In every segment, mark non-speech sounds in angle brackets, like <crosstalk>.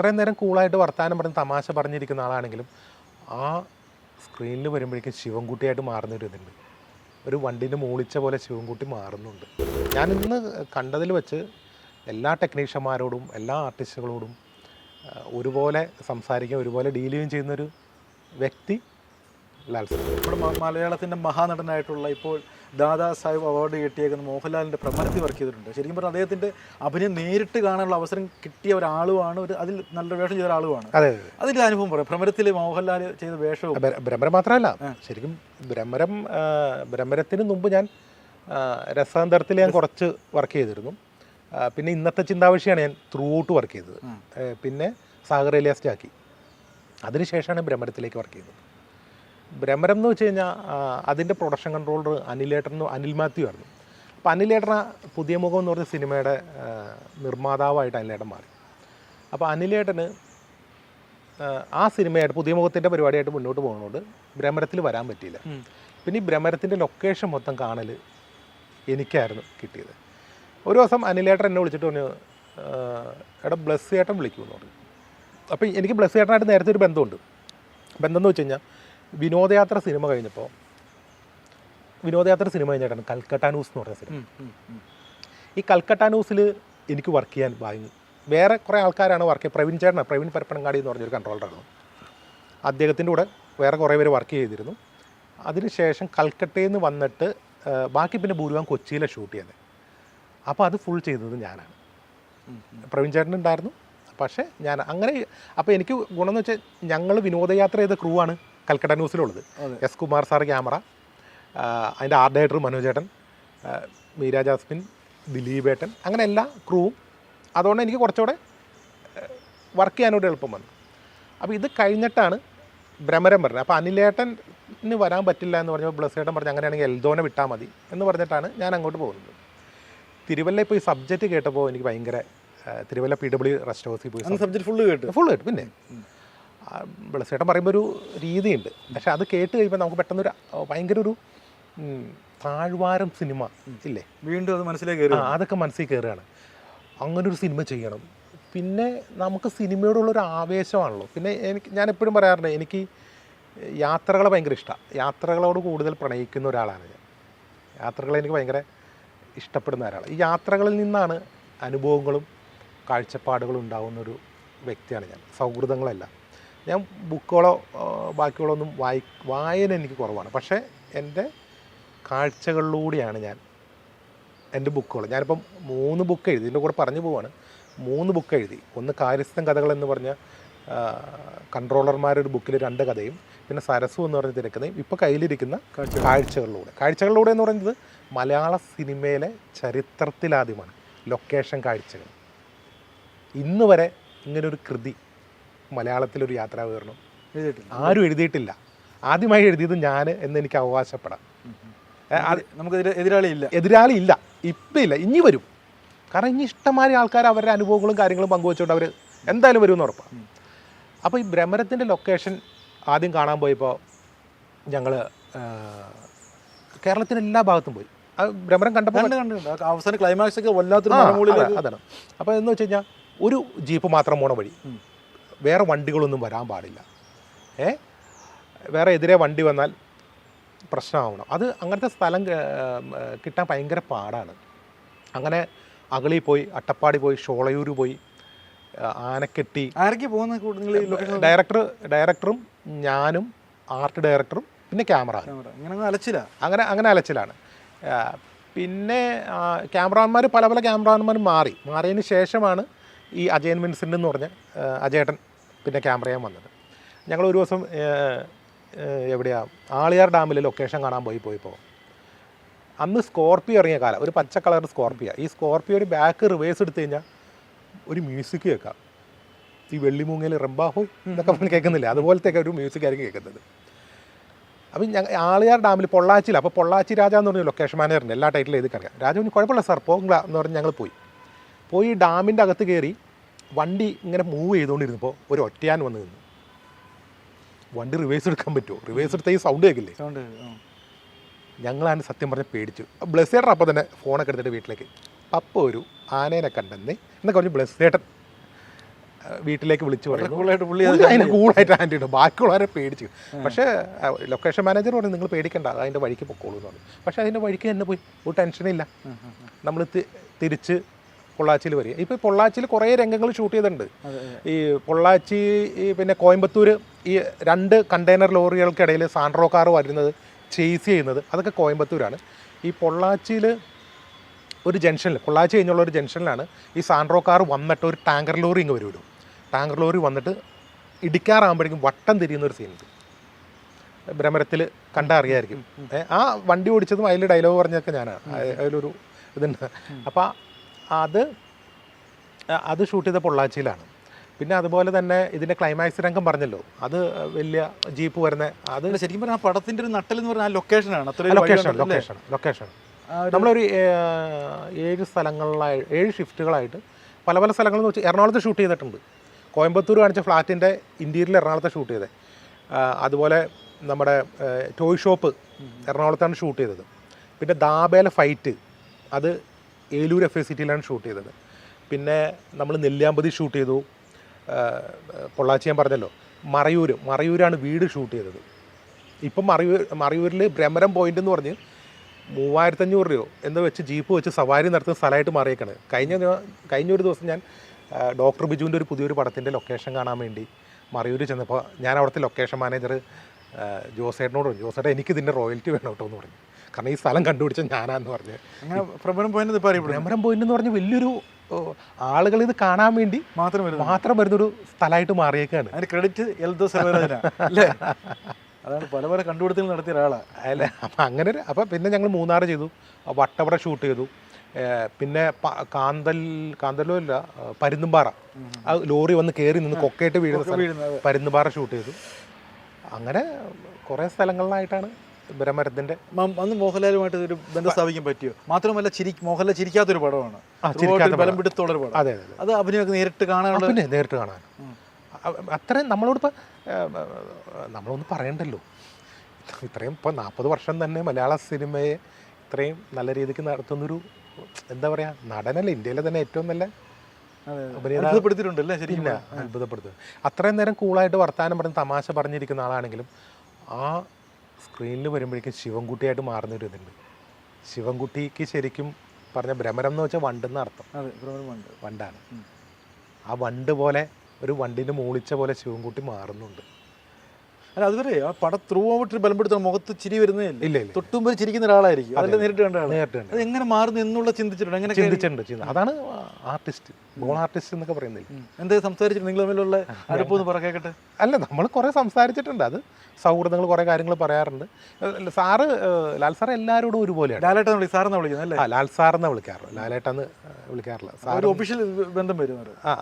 ഇത്രയും നേരം കൂളായിട്ട് വർത്താനം പറഞ്ഞ് തമാശ പറഞ്ഞിരിക്കുന്ന ആളാണെങ്കിലും ആ സ്ക്രീനിൽ വരുമ്പോഴേക്കും ശിവൻകുട്ടിയായിട്ട് മാറുന്ന ഒരു ഇതുണ്ട്. ഒരു വണ്ടീന്റെ മൂളിച്ച പോലെ ശിവൻകുട്ടി മാറുന്നുണ്ട്. ഞാൻ ഇന്ന് കണ്ടതിൽ വെച്ച് എല്ലാ ടെക്നീഷ്യന്മാരോടും എല്ലാ ആർട്ടിസ്റ്റുകളോടും ഒരുപോലെ സംസാരിക്കുകയും ഒരുപോലെ ഡീൽ ചെയ്യുകയും ചെയ്യുന്നൊരു വ്യക്തി ലാൽ നമ്മുടെ മലയാളത്തിന്റെ മഹാനടനായിട്ടുള്ള ഇപ്പോൾ ദാദാ സാഹിബ് അവാർഡ് കിട്ടിയേക്കുന്ന മോഹൻലാലിന്റെ പ്രമരത്തിൽ വർക്ക് ചെയ്തിട്ടുണ്ട്. ശരിക്കും പറഞ്ഞാൽ അദ്ദേഹത്തിന്റെ അഭിനയം നേരിട്ട് കാണാനുള്ള അവസരം കിട്ടിയ ഒരാളുമാണ്. ഒരു അതിൽ നല്ല വേഷം ചെയ്ത ഒരാളുമാണ്. അതെ അതെ. അതിന്റെ അനുഭവം പറയാം. ഭ്രമരത്തിൽ മോഹൻലാൽ ചെയ്ത വേഷവും. ഭ്ര- ഭ്രമരം മാത്രമല്ല. ശരിക്കും ഭ്രമരം ഭ്രമരത്തിന് മുമ്പ് ഞാൻ രസാന്തരത്തിൽ ഞാൻ കുറച്ച് വർക്ക് ചെയ്തിരുന്നു. പിന്നെ ഇന്നത്തെ ചിന്താവിഷയാണ് ഞാൻ ത്രൂ ഔട്ട് വർക്ക് ചെയ്തത് പിന്നെ സാഗർ എലിയാസ് ജാക്കി. അതിനുശേഷമാണ് ഭ്രമരത്തിലേക്ക് വർക്ക് ചെയ്തത്. ഭ്രമരം എന്ന് വെച്ച് കഴിഞ്ഞാൽ അതിന്റെ പ്രൊഡക്ഷൻ കൺട്രോളർ അനിലേട്ടൻ എന്ന് അനിൽ മാത്യു ആയിരുന്നു. അപ്പോൾ അനിലേട്ടന പുതിയ മുഖം എന്ന് പറഞ്ഞ സിനിമയുടെ നിർമ്മാതാവായിട്ട് അനിലേട്ടൻ മാറി. അപ്പോൾ അനിലേട്ടന് ആ സിനിമയായിട്ട് പുതിയ മുഖത്തിന്റെ പരിപാടിയായിട്ട് മുന്നോട്ട് പോകുന്നതുകൊണ്ട് ഭ്രമരത്തിൽ വരാൻ പറ്റിയില്ല. പിന്നെ ഈ ഭ്രമരത്തിന്റെ ലൊക്കേഷൻ മൊത്തം കാണൽ എനിക്കായിരുന്നു കിട്ടിയത്. ഒരു ദിവസം അനിലേട്ടൻ എന്നെ വിളിച്ചിട്ട് പറഞ്ഞു എടാ ബ്ലസ് ചേട്ടൻ വിളിക്കുമെന്ന് പറഞ്ഞു. അപ്പോൾ എനിക്ക് ബ്ലസ് ചേട്ടനായിട്ട് നേരത്തെ ഒരു ബന്ധമുണ്ട്. ബന്ധം എന്ന് വെച്ച് കഴിഞ്ഞാൽ വിനോദയാത്ര സിനിമ കഴിഞ്ഞപ്പോൾ വിനോദയാത്ര സിനിമ കഴിഞ്ഞിട്ടാണ് കൽക്കട്ട ന്യൂസ് എന്ന് പറഞ്ഞ സിനിമ. ഈ കൽക്കട്ട ന്യൂസിൽ എനിക്ക് വർക്ക് ചെയ്യാൻ വാങ്ങി വേറെ കുറേ ആൾക്കാരാണ് വർക്ക് ചെയ്യുക. പ്രവീൺ ചേട്ടനാണ് പ്രവീൺ പരപ്പനങ്ങാടി എന്ന് പറഞ്ഞൊരു കൺട്രോളറാണ് അദ്ദേഹത്തിന്റെ കൂടെ വേറെ കുറേ പേര് വർക്ക് ചെയ്തിരുന്നു. അതിനുശേഷം കൽക്കട്ടയിൽ നിന്ന് വന്നിട്ട് ബാക്കി പിന്നെ ഭൂരിഭാഗം കൊച്ചിയിലെ ഷൂട്ട് ചെയ്യുന്നത് അപ്പോൾ അത് ഫുൾ ചെയ്തത് ഞാനാണ്. പ്രവീൺ ചേട്ടൻ ഉണ്ടായിരുന്നു പക്ഷേ ഞാൻ അങ്ങനെ അപ്പോൾ എനിക്ക് ഗുണമെന്ന് വെച്ചാൽ ഞങ്ങൾ വിനോദയാത്ര ചെയ്ത ക്രൂ ആണ്. കൽക്കട്ട ന്യൂസിലുള്ളത്. എസ് കുമാർ സാർ ക്യാമറ അതിന്റെ ആർട്ട് ഡയറക്ടർ മനോജേട്ടൻ മീര ജാസ്മിൻ ദിലീപേട്ടൻ അങ്ങനെ എല്ലാ ക്രൂവും. അതുകൊണ്ട് എനിക്ക് കുറച്ചുകൂടെ വർക്ക് ചെയ്യാനൂടെ എളുപ്പം വന്നു. അപ്പോൾ ഇത് കഴിഞ്ഞിട്ടാണ് ഭ്രമരം പറഞ്ഞത്. അപ്പോൾ അനിലേട്ടന് വരാൻ പറ്റില്ല എന്ന് പറഞ്ഞപ്പോൾ ബ്ലസ് ഏട്ടൻ പറഞ്ഞു അങ്ങനെയാണെങ്കിൽ എൽദോനെ വിട്ടാൽ മതി എന്ന് പറഞ്ഞിട്ടാണ് ഞാൻ അങ്ങോട്ട് പോകുന്നത്. തിരുവല്ല ഇപ്പോൾ ഈ സബ്ജക്റ്റ് കേട്ടപ്പോൾ എനിക്ക് ഭയങ്കര തിരുവല്ല പി ഡബ്ല്യു റെസ്റ്റ് ഹൗസിൽ പോയി സബ്ജക്റ്റ് സബ്ജക്ട് ഫുള്ള് കേട്ടു? ഫുള്ള് കേട്ടു. പിന്നെ ബ്ലസ്സേട്ടൻ പറയുമ്പോൾ ഒരു രീതിയുണ്ട്. പക്ഷെ അത് കേട്ട് കഴിയുമ്പോൾ നമുക്ക് പെട്ടെന്നൊരു ഭയങ്കര ഒരു താഴ്വാരം സിനിമ ഇല്ലേ? വീണ്ടും അത് മനസ്സിലേക്ക് കയറി അതൊക്കെ മനസ്സിൽ കയറുകയാണ്. അങ്ങനെ ഒരു സിനിമ ചെയ്യണം. പിന്നെ നമുക്ക് സിനിമയോടുള്ള ഒരു ആവേശമാണല്ലോ. പിന്നെ എനിക്ക് ഞാൻ എപ്പോഴും പറയാറുണ്ട് എനിക്ക് യാത്രകളെ ഭയങ്കര ഇഷ്ടമാണ് യാത്രകളോട് കൂടുതൽ പ്രണയിക്കുന്ന ഒരാളാണ് ഞാൻ. യാത്രകളെ എനിക്ക് ഭയങ്കര ഇഷ്ടപ്പെടുന്ന ഒരാളാണ്. ഈ യാത്രകളിൽ നിന്നാണ് അനുഭവങ്ങളും കാഴ്ചപ്പാടുകളും ഉണ്ടാകുന്നൊരു വ്യക്തിയാണ് ഞാൻ. സൗഹൃദങ്ങളല്ല. ഞാൻ ബുക്കുകളോ ബാക്കിയുള്ള ഒന്നും വായി വായന എനിക്ക് കുറവാണ്. പക്ഷേ എന്റെ കാഴ്ചകളിലൂടെയാണ് ഞാൻ എന്റെ ബുക്കുകൾ. ഞാനിപ്പം മൂന്ന് ബുക്ക് എഴുതി ഇതിന്റെ കൂടെ പറഞ്ഞു പോവാണ്. മൂന്ന് ബുക്ക് എഴുതി. ഒന്ന് കാര്യസ്ഥൻ കഥകൾ എന്ന് പറഞ്ഞ കൺട്രോളർമാരുടെ ബുക്കിൽ രണ്ട് കഥയും പിന്നെ സരസു എന്ന് പറഞ്ഞ തിരക്കഥയും ഇപ്പോൾ കയ്യിലിരിക്കുന്ന കാഴ്ചകളിലൂടെ. കാഴ്ചകളിലൂടെ എന്ന് പറയുന്നത് മലയാള സിനിമയിലെ ചരിത്രത്തിലാദ്യമാണ് ലൊക്കേഷൻ കാഴ്ചകൾ. ഇന്ന് വരെ ഇങ്ങനൊരു കൃതി മലയാളത്തിലൊരു യാത്രാവിവരണം വിവരണം. ആരും എഴുതിയിട്ടില്ല. ആദ്യമായി എഴുതിയത് ഞാൻ എന്ന് എനിക്ക് അവകാശപ്പെടാം. നമുക്ക് എതിരെ- എതിരാളി ഇല്ല എതിരാളി ഇല്ല. ഇപ്പം ഇല്ല ഇനി വരും. കാരണം ഇനി ഇഷ്ടമായ ആൾക്കാർ അവരുടെ അനുഭവങ്ങളും കാര്യങ്ങളും പങ്കുവെച്ചുകൊണ്ട് അവർ എന്തായാലും വരുമെന്ന് ഉറപ്പാണ് അപ്പോൾ ഈ ഭ്രമരത്തിന്റെ ലൊക്കേഷൻ ആദ്യം കാണാൻ പോയപ്പോൾ ഞങ്ങൾ കേരളത്തിന്റെ എല്ലാ ഭാഗത്തും പോയി. ആ ഭ്രമരം കണ്ടപ്പോൾ കണ്ട് കണ്ട് കണ്ട്. അവസാന ക്ലൈമാക്സ് ഒക്കെ വല്ലാത്തൊരു അതാണ് അപ്പോൾ എന്ന് വെച്ച് കഴിഞ്ഞാൽ ഒരു ജീപ്പ് മാത്രം പോണ വഴി. വേറെ വണ്ടികളൊന്നും വരാൻ പാടില്ല. ഏ? വേറെ എതിരെ വണ്ടി വന്നാൽ പ്രശ്നമാവണം. അത് അങ്ങനത്തെ സ്ഥലം കിട്ടാൻ ഭയങ്കര പാടാണ്. അങ്ങനെ അകളി പോയി അട്ടപ്പാടി പോയി ഷോളയൂർ പോയി ആനക്കെട്ടി. ആരൊക്കെ പോകുന്ന ഡയറക്ടർ ഡയറക്ടറും ഞാനും ആർട്ട് ഡയറക്ടറും പിന്നെ ക്യാമറ. അങ്ങനെ അങ്ങ് അലച്ചില്ല അങ്ങനെ അങ്ങനെ അലച്ചിലാണ്. പിന്നെ ക്യാമറാമാർ പല പല ക്യാമറാമാർ മാറി. മാറിയതിന് ശേഷമാണ് ഈ അജയൻ വിൻസെന്റ് എന്ന് പറഞ്ഞ അജേട്ടൻ അജയേട്ടൻ പിന്നെ ക്യാമറ വന്നത്. ഞങ്ങൾ ഒരു ദിവസം എവിടെയാ ആളിയാർ ഡാമിൽ ലൊക്കേഷൻ കാണാൻ പോയി പോയിപ്പോൾ അന്ന് സ്കോർപ്പിയോ ഇറങ്ങിയ കാലം ഒരു പച്ച കളർ സ്കോർപ്പിയോ ഈ സ്കോർപ്പിയോയുടെ ബാക്ക് റിവേഴ്സ് എടുത്തു കഴിഞ്ഞാൽ ഒരു മ്യൂസിക് കേൾക്കാം. ഈ വെള്ളിമൂങ്ങയിൽ റംബാഹു എന്നൊക്കെ പറഞ്ഞ് കേൾക്കുന്നില്ല? അതുപോലത്തെ ഒരു മ്യൂസിക് ആയിരിക്കും കേൾക്കുന്നത്. അപ്പം ഞങ്ങൾ ആളിയാർ ഡാമിൽ പൊള്ളാച്ചിയിൽ അപ്പോൾ പൊള്ളാച്ചി രാജ എന്ന് പറഞ്ഞ ലൊക്കേഷൻ മാനേജറിന്റെ എല്ലാ ടൈറ്റിലും എഴുതി കിടക്കാം രാജാവിന് കുഴപ്പമില്ല സാർ പോകുക എന്ന് പറഞ്ഞ് ഞങ്ങൾ പോയി. പോയി ഡാമിന്റെ അകത്ത് കയറി വണ്ടി ഇങ്ങനെ മൂവ് ചെയ്തുകൊണ്ടിരുന്നപ്പോൾ ഒരു ഒറ്റയാൻ വന്ന് നിന്നു വണ്ടി റിവേഴ്സ് എടുക്കാൻ പറ്റുമോ? റിവേഴ്സ് എടുത്ത ഈ സൗണ്ട് കേൾക്കില്ലേ? ഞങ്ങളാണ് സത്യം പറഞ്ഞ് പേടിച്ചു. ബ്ലസ്സേട്ടൻ അപ്പോൾ തന്നെ ഫോണൊക്കെ എടുത്തിട്ട് വീട്ടിലേക്ക്. അപ്പ ഒരു ആനേനെ കണ്ടെന്നേ എന്നൊക്കെ പറഞ്ഞ് ബ്ലസ്സേട്ടൻ വീട്ടിലേക്ക് വിളിച്ചു അതിന് കൂളായിട്ട് ഹാൻഡ് ചെയ്തു ബാക്കിയുള്ളവരെ പേടിച്ചു. പക്ഷേ ലൊക്കേഷൻ മാനേജർ പറഞ്ഞു നിങ്ങൾ പേടിക്കണ്ട അത് അതിന്റെ വഴിക്ക് പൊക്കോളൂ എന്ന് പറഞ്ഞു. പക്ഷേ അതിന്റെ വഴിക്ക് തന്നെ പോയി. ഒരു ടെൻഷനില്ല നമ്മൾ തിരിച്ച് പൊള്ളാച്ചിയിൽ വരിക. ഇപ്പോൾ പൊള്ളാച്ചിയിൽ കുറേ രംഗങ്ങൾ ഷൂട്ട് ചെയ്തിട്ടുണ്ട്. ഈ പൊള്ളാച്ചി പിന്നെ കോയമ്പത്തൂർ ഈ രണ്ട് കണ്ടെയ്നർ ലോറികൾക്കിടയിൽ സാൻഡ്രോ കാർ വരുന്നത് ചേസ് ചെയ്യുന്നത് അതൊക്കെ കോയമ്പത്തൂരാണ്. ഈ പൊള്ളാച്ചിയിൽ ഒരു ജംഗ്ഷനിൽ പൊള്ളാച്ചി കഴിഞ്ഞുള്ള ഒരു ജംഗ്ഷനിലാണ് ഈ സാൻഡ്രോ കാർ വന്നിട്ട് ഒരു ടാങ്കർ ലോറി ഇങ്ങ് വരും. ടാങ്കർ ലോറി വന്നിട്ട് ഇടിക്കാറാകുമ്പോഴേക്കും വട്ടം തിരിയുന്ന ഒരു സീനുണ്ട്. ഭ്രമരത്തിൽ കണ്ടാൽ അറിയായിരിക്കും. ആ വണ്ടി ഓടിച്ചതും അതിൽ ഡയലോഗ് പറഞ്ഞതൊക്കെ ഞാനാണ് അതിലൊരു ഇതുണ്ട്. അപ്പോൾ അത് അത് ഷൂട്ട് ചെയ്ത പൊള്ളാച്ചിയിലാണ്. പിന്നെ അതുപോലെ തന്നെ ഇതിന്റെ ക്ലൈമാക്സ് രംഗം പറഞ്ഞല്ലോ. അത് വലിയ ജീപ്പ് വരുന്ന അത് ശരിക്കും പറഞ്ഞാൽ ആ പടത്തിന്റെ ഒരു നട്ടൽ എന്ന് പറഞ്ഞാൽ ലൊക്കേഷനാണ് അത്ര ലൊക്കേഷൻ ലൊക്കേഷൻ ലൊക്കേഷൻ നമ്മളൊരു ഏഴ് സ്ഥലങ്ങളിലായി ഏഴ് ഷിഫ്റ്റുകളായിട്ട് പല പല സ്ഥലങ്ങളിൽ വെച്ച് എറണാകുളത്ത് ഷൂട്ട് ചെയ്തിട്ടുണ്ട്. കോയമ്പത്തൂർ കാണിച്ച ഫ്ലാറ്റിന്റെ ഇന്റീരിയൽ എറണാകുളത്ത് ഷൂട്ട് ചെയ്തത് അതുപോലെ നമ്മുടെ ടോയ് ഷോപ്പ് എറണാകുളത്താണ് ഷൂട്ട് ചെയ്തത്. പിന്നെ ദാബേലെ ഫൈറ്റ് അത് ഏലൂർ എഫ് എ സിറ്റിയിലാണ് ഷൂട്ട് ചെയ്തത്. പിന്നെ നമ്മൾ നെല്ലിയാമ്പതി ഷൂട്ട് ചെയ്തു. പൊള്ളാച്ചി ഞാൻ പറഞ്ഞല്ലോ മറയൂർ മറയൂരാണ് വീട് ഷൂട്ട് ചെയ്തത്. ഇപ്പം മറയൂർ മറയൂരിൽ ഭ്രമരം പോയിന്റ് എന്ന് പറഞ്ഞ് മൂവായിരത്തഞ്ഞൂറ് രൂപ എന്ന് വെച്ച് ജീപ്പ് വെച്ച് സവാരി നടത്തുന്ന സ്ഥലമായിട്ട് മാറിയേക്കാണ്. കഴിഞ്ഞ കഴിഞ്ഞ ഒരു ദിവസം ഞാൻ ഡോക്ടർ ബിജുവിന്റെ ഒരു പുതിയൊരു പടത്തിന്റെ ലൊക്കേഷൻ കാണാൻ വേണ്ടി മറയൂർ ചെന്നപ്പോൾ ഞാൻ അവിടുത്തെ ലൊക്കേഷൻ മാനേജർ ജോസേട്ടനോട് പറഞ്ഞു ജോസേട്ടൻ എനിക്ക് ഇതിന്റെ റോയൽറ്റി വേണം കേട്ടോ എന്ന് പറഞ്ഞു. കാരണം ഈ സ്ഥലം കണ്ടുപിടിച്ച ഞാനാന്ന് പറഞ്ഞ്. അങ്ങനെ ഭ്രമരം പോയിന്റ് ഇപ്പോൾ അറിയപ്പെടും. ഭ്രമരം പോയിന്റ് എന്ന് പറഞ്ഞ വലിയൊരു ആളുകൾ ഇത് കാണാൻ വേണ്ടി മാത്രം വരുന്നത്. മാത്രം വരുന്നൊരു സ്ഥലമായിട്ട് മാറിയേക്കാണ്. അതിന് ക്രെഡിറ്റ് എൽദോ അല്ലേ? അതാണ് പല പല കണ്ടുപിടുത്തങ്ങൾ നടത്തിയ ഒരാളാണ് അല്ല? അപ്പം അങ്ങനെ അപ്പം പിന്നെ ഞങ്ങൾ മൂന്നാർ ചെയ്തു. വട്ടവട ഷൂട്ട് ചെയ്തു. പിന്നെ കാന്തൽ കാന്തലോ ഇല്ല പരുന്നുംപാറ പരുന്തുംപാറ ആ ലോറി വന്ന് കയറി നിന്ന് കൊക്കയിട്ട് വീഴുന്ന പരുന്നുംപാറ പരുന്തുംപാറ ഷൂട്ട് ചെയ്തു. അങ്ങനെ കുറേ സ്ഥലങ്ങളിലായിട്ടാണ് ബ്രഹ്മരത്തിന്റെ മം- അന്ന് മോഹൻലാലുമായിട്ട് ഒരു ബന്ധം സ്ഥാപിക്കാൻ പറ്റിയോ? മാത്രമല്ല ചിരി മോഹൻലാൽ ചിരിക്കാത്തൊരു പടമാണ്. ചിരിക്കാത്ത ഒരു ബലം പിടുത്തുള്ളൊരു പടം. അതെ അതെ അതെ. അഭിനയൊക്കെ നേരിട്ട് കാണാനുള്ള പിന്നെ നേരിട്ട് കാണാൻ. അത്രയും നമ്മളോടിപ്പോൾ നമ്മളൊന്നും പറയണ്ടല്ലോ. ഇത്രയും ഇപ്പോൾ നാൽപ്പത് വർഷം തന്നെ മലയാള സിനിമയെ ഇത്രയും നല്ല രീതിക്ക് നടത്തുന്നൊരു എന്താ പറയുക നടനല്ല ഇന്ത്യയിലെ തന്നെ ഏറ്റവും നല്ല അതെ, അതെ. അത്ഭുതപ്പെടുത്തിയിട്ടുണ്ട് അല്ലേ ശരിക്കും അത്ഭുതപ്പെടുത്തുന്നത് അത്ഭുതപ്പെടുത്തുക അത്രയും നേരം കൂളായിട്ട് വർത്താനം പറഞ്ഞ് തമാശ പറഞ്ഞിരിക്കുന്ന ആളാണെങ്കിലും ആ സ്ക്രീനിൽ വരുമ്പോഴേക്കും ശിവൻകുട്ടിയായിട്ട് മാറുന്ന ഒരു ഇതുണ്ട്. ശിവൻകുട്ടിക്ക് ശരിക്കും പറഞ്ഞ ഭ്രമരം എന്ന് വെച്ചാൽ വണ്ടെന്ന അർത്ഥം. വണ്ടാണ്. ആ വണ്ട് പോലെ ഒരു വണ്ടിന്റെ മൂളിച്ച പോലെ ശിവൻകുട്ടി മാറുന്നുണ്ട്. അല്ല അതുവരെ ആ പടം ത്രൂ ഔട്ട് ബലം പിടുത്തം മുഖത്ത് ചിരി വരുന്നേ ഇല്ല. തൊട്ടുമ്പോൾ ചിരിക്കുന്ന ഒരാളായിരിക്കും. അതല്ലേ നേരിട്ട് കണ്ടാണ് അത് എങ്ങനെ മാറുന്നു എന്നുള്ള ചിന്തിച്ചിട്ടുണ്ട്? എങ്ങനെ ചിന്തിച്ചിട്ടുണ്ട് അതാണ് ആർട്ടിസ്റ്റ് ബോൺ ആർട്ടിസ്റ്റ് എന്നൊക്കെ പറയുന്നില്ല എന്താ സംസാരിച്ചിട്ട് നിങ്ങൾ തമ്മിലുള്ള അടുപ്പൊന്ന് പറ കേക്കട്ടെ. അല്ല നമ്മൾ കുറേ സംസാരിച്ചിട്ടുണ്ട്. അത് സൗഹൃദങ്ങൾ കുറേ കാര്യങ്ങൾ പറയാറുണ്ട്. സാറ് ലാൽ സാർ എല്ലാവരോടും ഒരുപോലെയാണ്. ലാലേട്ടാ വിളി സാറെന്ന് വിളിക്കുന്നത് അല്ലേ? ലാൽ സാറെന്ന് വിളിക്കാറ്. ലാലേട്ടാന്ന് വിളിക്കാറില്ല. സാർ ഒരു ഒഫീഷ്യൽ ബന്ധം വരുന്നത് ആ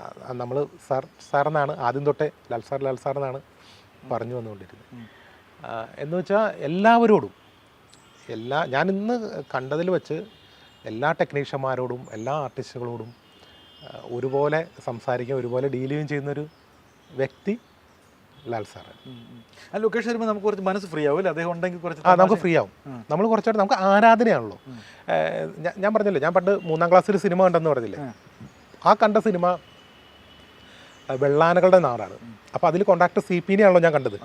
നമ്മൾ സാർ സാറെന്നാണ്. ആദ്യം തൊട്ടേ ലാൽ സാർ ലാൽ സാർ എന്നാണ് പറഞ്ഞു വന്നുകൊണ്ടിരുന്നത് എന്ന് വെച്ചാൽ എല്ലാവരോടും എല്ലാ ഞാൻ ഇന്ന് കണ്ടതിൽ വെച്ച് എല്ലാ ടെക്നീഷ്യന്മാരോടും എല്ലാ ആർട്ടിസ്റ്റുകളോടും ഒരുപോലെ സംസാരിക്കുകയും ഒരുപോലെ ഡീൽ ചെയ്യുകയും ചെയ്യുന്നൊരു വ്യക്തി ലാൽ സാറ്. ആ ലൊക്കേഷൻ വരുമ്പോൾ നമുക്ക് കുറച്ച് മനസ്സ് ഫ്രീ ആവും അദ്ദേഹം ഉണ്ടെങ്കിൽ കുറച്ച് ആ നമുക്ക് ഫ്രീ ആവും. നമ്മൾ കുറച്ചുകൂടെ നമുക്ക് ആരാധനയാണല്ലോ. ഞാൻ- പറഞ്ഞില്ലേ ഞാൻ പണ്ട് മൂന്നാം ക്ലാസ്സിൽ സിനിമ കണ്ടെന്ന് പറഞ്ഞില്ലേ? ആ കണ്ട സിനിമ വെള്ളാനകളുടെ നാടാണ്. അപ്പോൾ അതിൽ കോണ്ടാക്ട് സി പി ആണല്ലോ ഞാൻ കണ്ടത്.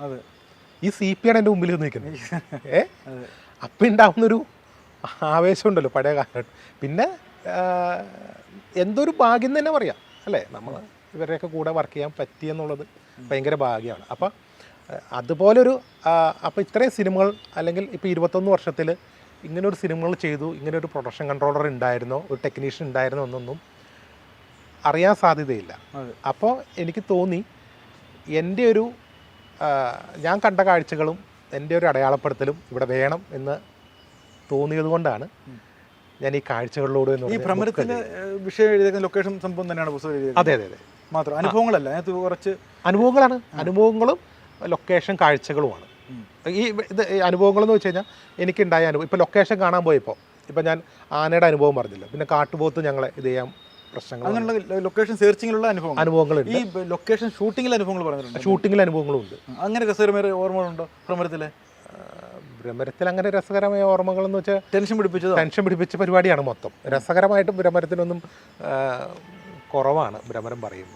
ഈ സി പി ആണ് എന്റെ മുമ്പിൽ നിൽക്കുന്നത് <laughs> ഏ? അപ്പം ഉണ്ടാവുന്നൊരു ആവേശം ഉണ്ടല്ലോ പഴയ കാലഘട്ടം. പിന്നെ എന്തൊരു ഭാഗ്യം തന്നെ പറയാം. അല്ലേ? നമ്മൾ ഇവരുടെയൊക്കെ കൂടെ വർക്ക് ചെയ്യാൻ പറ്റി എന്നുള്ളത് ഭയങ്കര ഭാഗ്യമാണ്. അപ്പം അതുപോലൊരു അപ്പോൾ ഇത്രയും സിനിമകൾ അല്ലെങ്കിൽ ഇപ്പോൾ ഇരുപത്തൊന്ന് വർഷത്തിൽ ഇങ്ങനൊരു സിനിമകൾ ചെയ്തു ഇങ്ങനെ ഒരു പ്രൊഡക്ഷൻ കൺട്രോളർ ഉണ്ടായിരുന്നോ ഒരു ടെക്നീഷ്യൻ ഉണ്ടായിരുന്നോ എന്നൊന്നും അറിയാൻ സാധ്യതയില്ല. അപ്പോൾ എനിക്ക് തോന്നി എന്റെ ഒരു ഞാൻ കണ്ട കാഴ്ചകളും എന്റെ ഒരു അടയാളപ്പെടുത്തലും ഇവിടെ വേണം എന്ന് തോന്നിയത് കൊണ്ടാണ് ഞാൻ ഈ കാഴ്ചകളിലൂടെ ഈ ഭ്രമരത്തിന്റെ വിഷയം എഴുതിയ ലൊക്കേഷൻ സംഭവം തന്നെയാണ് പുസ്തകം എഴുതിയത് അതെ അതെ അതെ. മാത്രം. അനുഭവങ്ങളല്ല അതിനകത്ത് കുറച്ച് അനുഭവങ്ങളാണ്. അനുഭവങ്ങളും ലൊക്കേഷൻ കാഴ്ചകളുമാണ്. ഈ ഇത് അനുഭവങ്ങളെന്ന് വെച്ച് കഴിഞ്ഞാൽ എനിക്കുണ്ടായ അനുഭവം. ഇപ്പോൾ ലൊക്കേഷൻ കാണാൻ പോയപ്പോൾ ഇപ്പം ഞാൻ ആനയുടെ അനുഭവം പറഞ്ഞില്ല? പിന്നെ കാട്ടുപോത്ത് ഞങ്ങളെ ഇത് ചെയ്യാൻ പ്രശ്നങ്ങൾ അങ്ങനെയുള്ള ലൊക്കേഷൻ സെർച്ചിങ്ങിലുള്ള അനുഭവങ്ങൾ. അനുഭവങ്ങളുണ്ട്. ഈ ലൊക്കേഷൻ ഷൂട്ടിങ്ങിൽ അനുഭവങ്ങൾ പറഞ്ഞിട്ടുണ്ട്. ഷൂട്ടിങ്ങിൽ അനുഭവങ്ങളും ഉണ്ട് അങ്ങനെ രസകരമായ ഓർമ്മകളുണ്ടോ? ഭ്രമരത്തിലെ ഭ്രമരത്തിൽ അങ്ങനെ രസകരമായ ഓർമ്മകൾ എന്ന് വെച്ചാൽ ടെൻഷൻ പിടിപ്പിച്ചത്? ടെൻഷൻ പിടിപ്പിച്ച പരിപാടിയാണ് മൊത്തം. രസകരമായിട്ട് ഭ്രമരത്തിനൊന്നും കുറവാണ് ഭ്രമരം പറയുമ്പോൾ